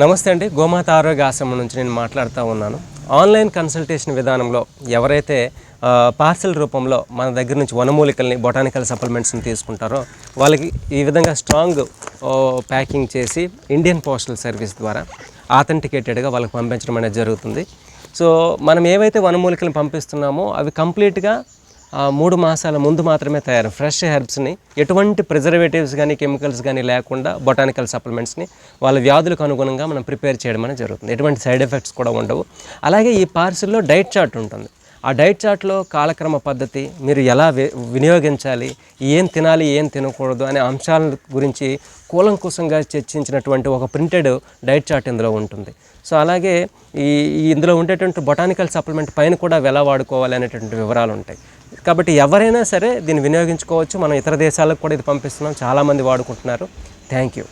నమస్తే అండి. గోమాత ఆరోగ్య ఆశ్రమం నుంచి నేను మాట్లాడుతూ ఉన్నాను. ఆన్లైన్ కన్సల్టేషన్ విధానంలో ఎవరైతే పార్సల్ పార్సెల్ రూపంలో మన దగ్గర నుంచి వనమూలికల్ని బొటానికల్ సప్లిమెంట్స్ని తీసుకుంటారో వాళ్ళకి ఈ విధంగా స్ట్రాంగ్ ప్యాకింగ్ చేసి ఇండియన్ పోస్టల్ సర్వీస్ ద్వారా ఆథెంటికేటెడ్గా వాళ్ళకి పంపించడం అనేది జరుగుతుంది. సో మనం ఏవైతే వనమూలికలను పంపిస్తున్నామో అవి కంప్లీట్గా మూడు మాసాల ముందు మాత్రమే తయారు. ఫ్రెష్ హెర్బ్స్ని ఎటువంటి ప్రిజర్వేటివ్స్ కానీ కెమికల్స్ కానీ లేకుండా బొటానికల్ సప్లిమెంట్స్ని వాళ్ళ వ్యాధులకు అనుగుణంగా మనం ప్రిపేర్ చేయడం అనేది జరుగుతుంది. ఎటువంటి సైడ్ ఎఫెక్ట్స్ కూడా ఉండవు. అలాగే ఈ పార్సిల్లో డైట్ చార్ట్ ఉంటుంది. ఆ డైట్ చార్ట్లో కాలక్రమ పద్ధతి మీరు ఎలా వి- వినియోగించాలి ఏం తినాలి ఏం తినకూడదు అనే అంశాల గురించి కూలంకూసంగా చర్చించినటువంటి ఒక ప్రింటెడ్ డైట్ చార్ట్ ఇందులో ఉంటుంది. సో అలాగే ఈ ఈ ఇందులో ఉండేటువంటి బొటానికల్ సప్లిమెంట్ పైన కూడా ఎలా వాడుకోవాలి అనేటువంటి వివరాలు ఉంటాయి. కాబట్టి ఎవరైనా సరే దీన్ని వినియోగించుకోవచ్చు. మనం ఇతర దేశాలకు కూడా ఇది పంపిస్తున్నాం. చాలామంది వాడుకుంటున్నారు. Thank you